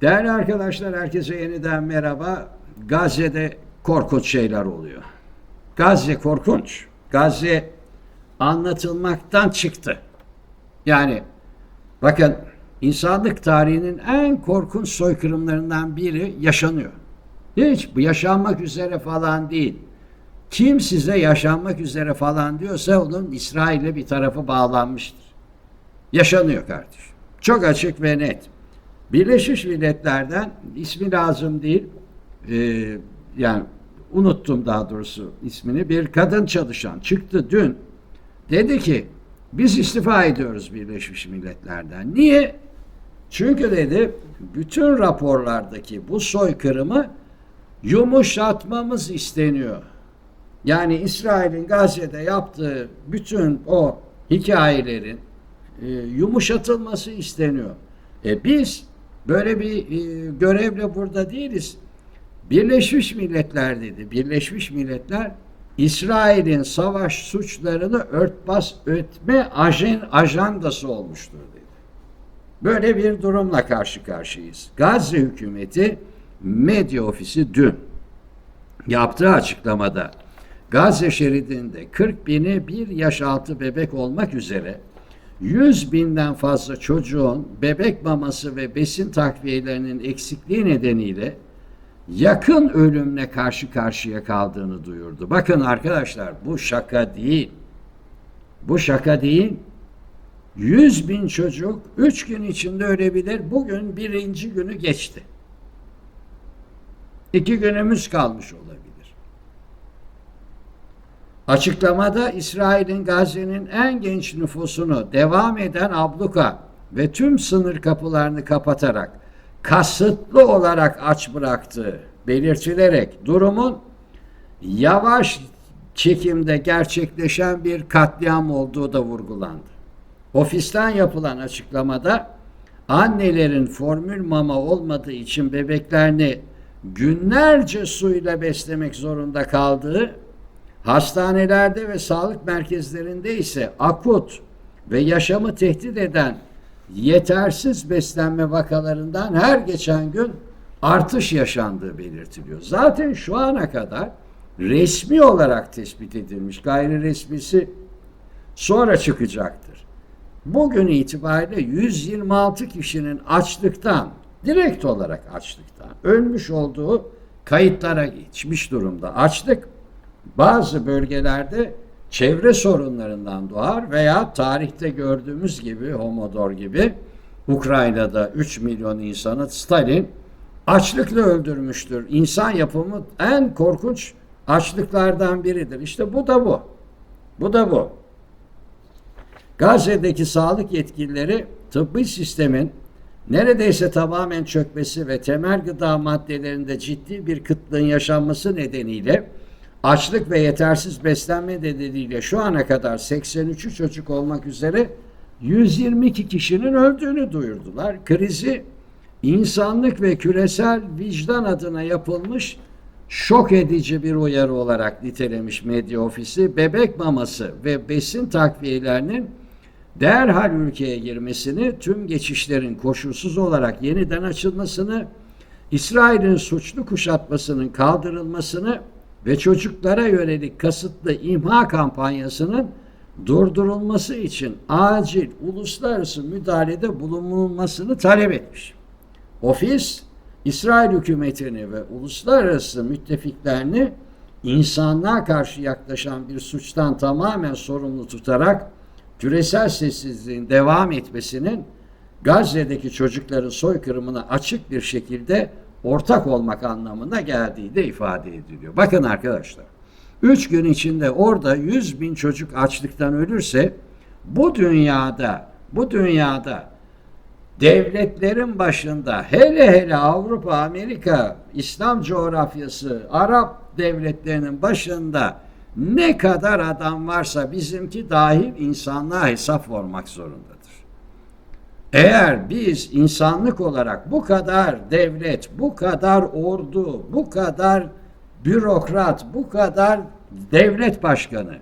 Değerli arkadaşlar herkese yeniden merhaba. Gazze'de korkunç şeyler oluyor. Gazze korkunç. Gazze anlatılmaktan çıktı. Yani bakın insanlık tarihinin en korkunç soykırımlarından biri yaşanıyor. Hiç bu yaşanmak üzere falan değil. Kim size yaşanmak üzere falan diyorsa onun İsrail'e bir tarafı bağlanmıştır. Yaşanıyor kardeşim. Çok açık ve net. Birleşmiş Milletler'den ismi lazım değil. Ee, yani unuttum daha doğrusu ismini. Bir kadın çalışan çıktı dün. Dedi ki biz istifa ediyoruz Birleşmiş Milletler'den. Niye? Çünkü dedi bütün raporlardaki bu soykırımı yumuşatmamız isteniyor. Yani İsrail'in Gazze'de yaptığı bütün o hikayelerin e, yumuşatılması isteniyor. E biz böyle bir e, görevle burada değiliz. Birleşmiş Milletler dedi. Birleşmiş Milletler İsrail'in savaş suçlarını örtbas etme ajen, ajandası olmuştur dedi. Böyle bir durumla karşı karşıyayız. Gazze hükümeti medya ofisi dün yaptığı açıklamada Gazze şeridinde 40 bini bir yaş altı bebek olmak üzere 100 binden fazla çocuğun bebek maması ve besin takviyelerinin eksikliği nedeniyle yakın ölümle karşı karşıya kaldığını duyurdu. Bakın arkadaşlar bu şaka değil. Bu şaka değil. 100 bin çocuk 3 gün içinde ölebilir. Bugün birinci günü geçti. İki günümüz kalmış olabilir. Açıklamada İsrail'in Gazze'nin en genç nüfusunu devam eden abluka ve tüm sınır kapılarını kapatarak kasıtlı olarak aç bıraktığı belirtilerek durumun yavaş çekimde gerçekleşen bir katliam olduğu da vurgulandı. Ofisten yapılan açıklamada annelerin formül mama olmadığı için bebeklerini günlerce suyla beslemek zorunda kaldığı Hastanelerde ve sağlık merkezlerinde ise akut ve yaşamı tehdit eden yetersiz beslenme vakalarından her geçen gün artış yaşandığı belirtiliyor. Zaten şu ana kadar resmi olarak tespit edilmiş, gayri resmisi sonra çıkacaktır. Bugün itibariyle 126 kişinin açlıktan, direkt olarak açlıktan ölmüş olduğu kayıtlara geçmiş durumda. Açlık bazı bölgelerde çevre sorunlarından doğar veya tarihte gördüğümüz gibi Homodor gibi Ukrayna'da 3 milyon insanı Stalin açlıkla öldürmüştür. İnsan yapımı en korkunç açlıklardan biridir. İşte bu da bu. Bu da bu. Gazze'deki sağlık yetkilileri tıbbi sistemin neredeyse tamamen çökmesi ve temel gıda maddelerinde ciddi bir kıtlığın yaşanması nedeniyle açlık ve yetersiz beslenme nedeniyle şu ana kadar 83 çocuk olmak üzere 122 kişinin öldüğünü duyurdular. Krizi insanlık ve küresel vicdan adına yapılmış şok edici bir uyarı olarak nitelemiş medya ofisi bebek maması ve besin takviyelerinin derhal ülkeye girmesini, tüm geçişlerin koşulsuz olarak yeniden açılmasını, İsrail'in suçlu kuşatmasının kaldırılmasını ve çocuklara yönelik kasıtlı imha kampanyasının durdurulması için acil uluslararası müdahalede bulunulmasını talep etmiş. Ofis, İsrail hükümetini ve uluslararası müttefiklerini insanlığa karşı yaklaşan bir suçtan tamamen sorumlu tutarak küresel sessizliğin devam etmesinin Gazze'deki çocukların soykırımına açık bir şekilde ortak olmak anlamına geldiği de ifade ediliyor. Bakın arkadaşlar, üç gün içinde orada yüz bin çocuk açlıktan ölürse bu dünyada, bu dünyada devletlerin başında hele hele Avrupa, Amerika, İslam coğrafyası, Arap devletlerinin başında ne kadar adam varsa bizimki dahil insanlığa hesap vermek zorundadır. Eğer biz insanlık olarak bu kadar devlet, bu kadar ordu, bu kadar bürokrat, bu kadar devlet başkanı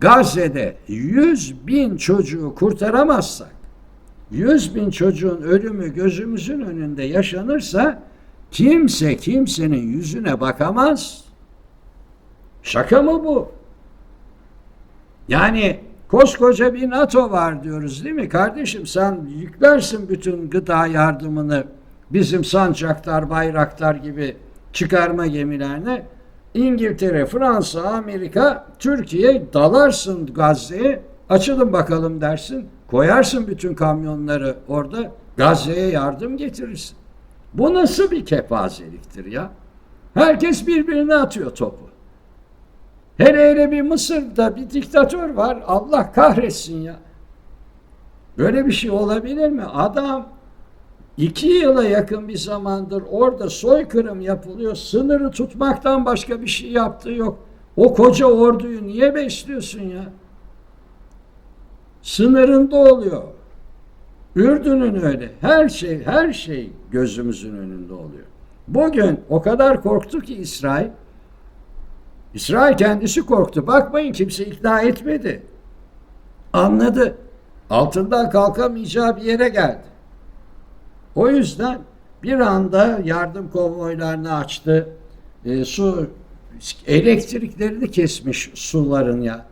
Gazze'de 100 bin çocuğu kurtaramazsak 100 bin çocuğun ölümü gözümüzün önünde yaşanırsa kimse kimsenin yüzüne bakamaz. Şaka mı bu? Yani koskoca bir NATO var diyoruz değil mi? Kardeşim sen yüklersin bütün gıda yardımını bizim sancaktar, bayraktar gibi çıkarma gemilerine. İngiltere, Fransa, Amerika, Türkiye dalarsın Gazze'ye. Açılın bakalım dersin. Koyarsın bütün kamyonları orada. Gazze'ye yardım getirirsin. Bu nasıl bir kepazeliktir ya? Herkes birbirine atıyor topu. Hele hele bir Mısır'da bir diktatör var. Allah kahretsin ya. Böyle bir şey olabilir mi? Adam iki yıla yakın bir zamandır orada soykırım yapılıyor. Sınırı tutmaktan başka bir şey yaptığı yok. O koca orduyu niye besliyorsun ya? Sınırında oluyor. Ürdün'ün öyle. Her şey, her şey gözümüzün önünde oluyor. Bugün o kadar korktu ki İsrail, İsrail kendisi korktu. Bakmayın kimse ikna etmedi. Anladı. Altından kalkamayacağı bir yere geldi. O yüzden bir anda yardım konvoylarını açtı. E, su elektriklerini kesmiş suların ya.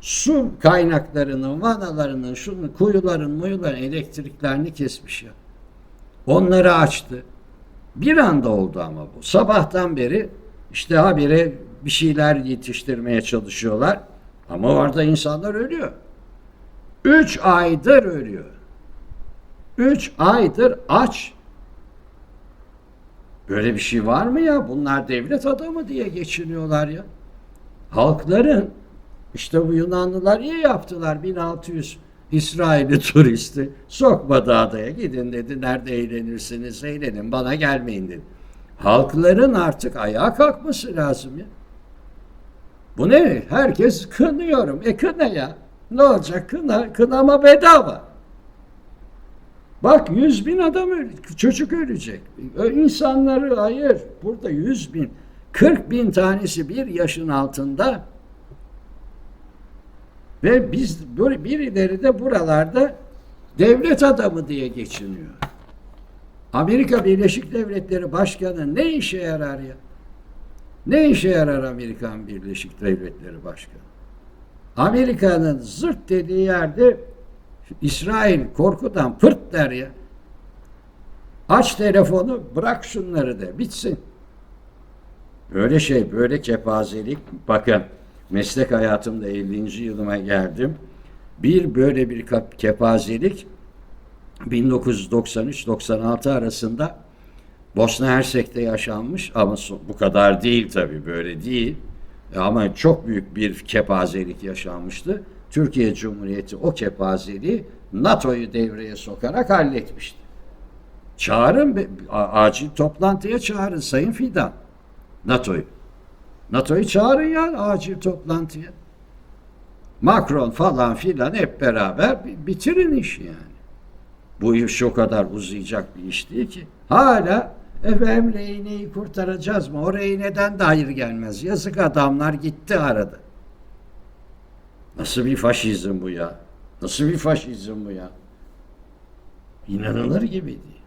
Su kaynaklarının, vanalarının, şunun, kuyuların, muyuların elektriklerini kesmiş ya. Onları açtı. Bir anda oldu ama bu. Sabahtan beri işte habire bir şeyler yetiştirmeye çalışıyorlar. Ama orada insanlar ölüyor. Üç aydır ölüyor. Üç aydır aç. Böyle bir şey var mı ya? Bunlar devlet adamı diye geçiniyorlar ya. Halkların işte bu Yunanlılar iyi yaptılar. 1600 İsrail'i turisti sokmadı adaya. Gidin dedi nerede eğlenirsiniz eğlenin bana gelmeyin dedi. Halkların artık ayağa kalkması lazım ya. Bu ne? Herkes kınıyorum. E kına ya. Ne olacak? Kına, kınama bedava. Bak yüz bin adam öyle, çocuk ölecek. İnsanları hayır. Burada yüz bin, kırk bin tanesi bir yaşın altında. Ve biz birileri de buralarda devlet adamı diye geçiniyor. Amerika Birleşik Devletleri Başkanı ne işe yarar ya? Ne işe yarar Amerikan Birleşik Devletleri Başkanı? Amerika'nın zırt dediği yerde İsrail korkudan pırt der ya. Aç telefonu bırak şunları de bitsin. Böyle şey böyle kepazelik bakın meslek hayatımda 50. yılıma geldim. Bir böyle bir kepazelik 1993-96 arasında Bosna Hersek'te yaşanmış ama bu kadar değil tabii böyle değil. E, Ama çok büyük bir kepazelik yaşanmıştı. Türkiye Cumhuriyeti o kepazeliği NATO'yu devreye sokarak halletmişti. Çağırın, acil toplantıya çağırın Sayın Fidan. NATO'yu. NATO'yu çağırın ya acil toplantıya. Macron falan filan hep beraber bi- bitirin işi yani. Bu iş o kadar uzayacak bir iş değil ki. Hala efendim rehineyi kurtaracağız mı? O rehineden de hayır gelmez. Yazık adamlar gitti arada. Nasıl bir faşizm bu ya? Nasıl bir faşizm bu ya? İnanılır gibi değil.